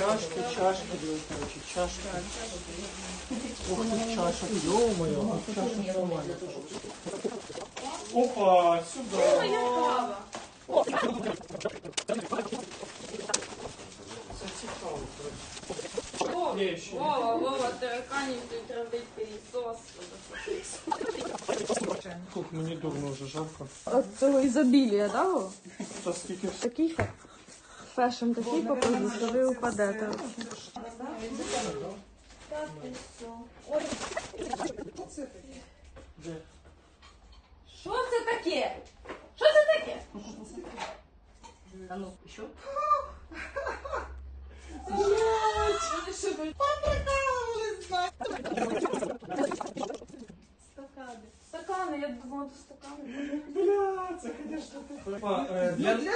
чашки, чашки, дивись, короче, чашки. Ух ты, чашек, ё-моё, а чашек нормально. Опа, сюда. Це цікаво, короче. Є ще. Вова, Вова, тараканів тут робить пилісос. Тут мені дурно вже жарко. От цього ізобілія, да, Вова? Та скільки ж Такий фе- фешн такий покажу, що ви упадете. де? Що це таке? Що це таке? А ну, що? Стакани. Стакани, я думала, це стакани. Бля, це, конечно, ти. А, е, Ну, для... для